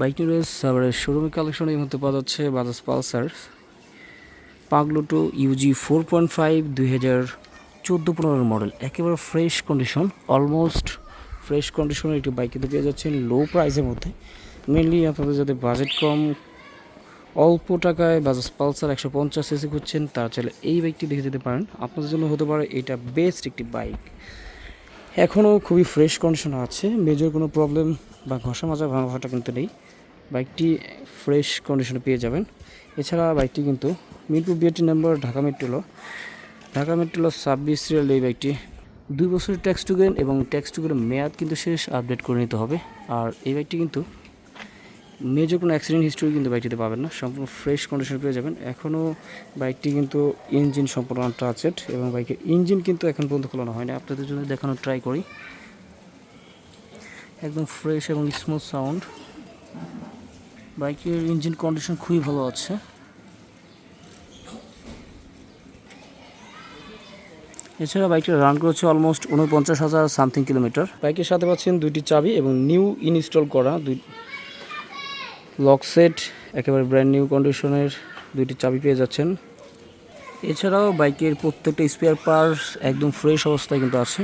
Bike news সাভারের শোরুমের collection এই মধ্যে পাওয়া যাচ্ছে বাজাজ পালসার পাগলো টু ইউজি ফোর পয়েন্ট ফাইভ দুই হাজার চোদ্দ পনেরো মডেল একেবারে ফ্রেশ কন্ডিশন অলমোস্ট ফ্রেশ কন্ডিশনের একটি বাইক কিন্তু পেয়ে যাচ্ছেন লো প্রাইসের মধ্যে। মেনলি আপনাদের যাদের বাজেট কম, অল্প টাকায় বাজাজ পালসার একশো পঞ্চাশ এসি করছেন তারা চাইলে এই বাইকটি দেখে যেতে পারেন। আপনাদের জন্য হতে পারে এটা বেস্ট একটি বাইক এখনও খুবই ফ্রেশ কন্ডিশন আছে। মেজর কোনো প্রবলেম বা ঘষা মাজা ভাঙা ভাঙাটা কিন্তু নেই। বাইকটি ফ্রেশ কন্ডিশনে পেয়ে যাবেন। এছাড়া বাইকটি কিন্তু মিরপুর বিআরটি নাম্বার ঢাকা মেট্রোলো ঢাকা মেট্রোলো ছাব্বিশ সিরিয়াল এই বাইকটি দুই বছরের ট্যাক্স টুগেন এবং ট্যাক্স টুগেনের মেয়াদ কিন্তু শেষ আপডেট করে নিতে হবে। আর এই বাইকটি কিন্তু মেজর কোনো অ্যাক্সিডেন্ট হিস্ট্রি কিন্তু বাইকটিতে পাবেন না। সম্পূর্ণ ফ্রেশ কন্ডিশন পেয়ে যাবেন। এখনও বাইকটি কিন্তু ইঞ্জিন সম্পূর্ণ আনটাচেড এবং বাইকের ইঞ্জিন কিন্তু এখন পর্যন্ত খোলানো হয়নি। আপনাদের জন্য দেখানোর ট্রাই করি। একদম ফ্রেশ এবং স্মুথ সাউন্ড বাইকের ইঞ্জিন কন্ডিশন খুবই ভালো আছে। এছাড়া বাইকটা রান করেছে অলমোস্ট উনপঞ্চাশ হাজার সামথিং কিলোমিটার বাইকের সাথে পাচ্ছেন দুইটি চাবি এবং নিউ ইনস্টল করা দুই লক সেট, একেবারে ব্র্যান্ড নিউ কন্ডিশনের দুইটি চাবি পেয়ে যাচ্ছেন। এছাড়াও বাইকের প্রত্যেকটা স্পেয়ার পার্টস একদম ফ্রেশ অবস্থায় কিন্তু আছে।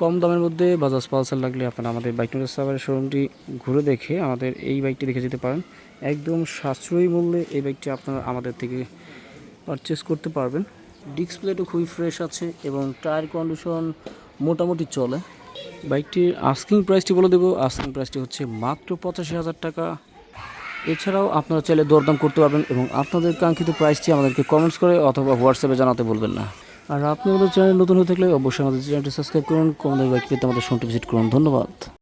কম দামের মধ্যে বাজাজ পালসার লাগলে আপনারা আমাদের বাইক নিউজ সাভারের শোরুমটি ঘুরে দেখে আমাদের এই বাইকটি দেখে যেতে পারেন। একদম সাশ্রয়ী মূল্যে এই বাইকটি আপনারা আমাদের থেকে পারচেস করতে পারবেন। ডিসপ্লেটও খুবই ফ্রেশ আছে এবং টায়ার কন্ডিশন মোটামুটি চলে। বাইকটির আস্কিং প্রাইসটি বলে দেবো। আস্কিং প্রাইসটি হচ্ছে মাত্র পঁচাশি হাজার টাকা। এছাড়াও আপনারা চাইলে দরদাম করতে পারবেন এবং আপনাদের কাঙ্ক্ষিত প্রাইসটি আমাদেরকে কমেন্টস করে অথবা হোয়াটসঅ্যাপে জানাতে বলবেন না। আর আপনি আমাদের চ্যানেল নতুন হয়ে থাকলে অবশ্যই আমাদের চ্যানেলটি সাবস্ক্রাইব করুন কমেন্ট বাইক পেতে আমাদের শুনতে ভিজিট করুন। ধন্যবাদ।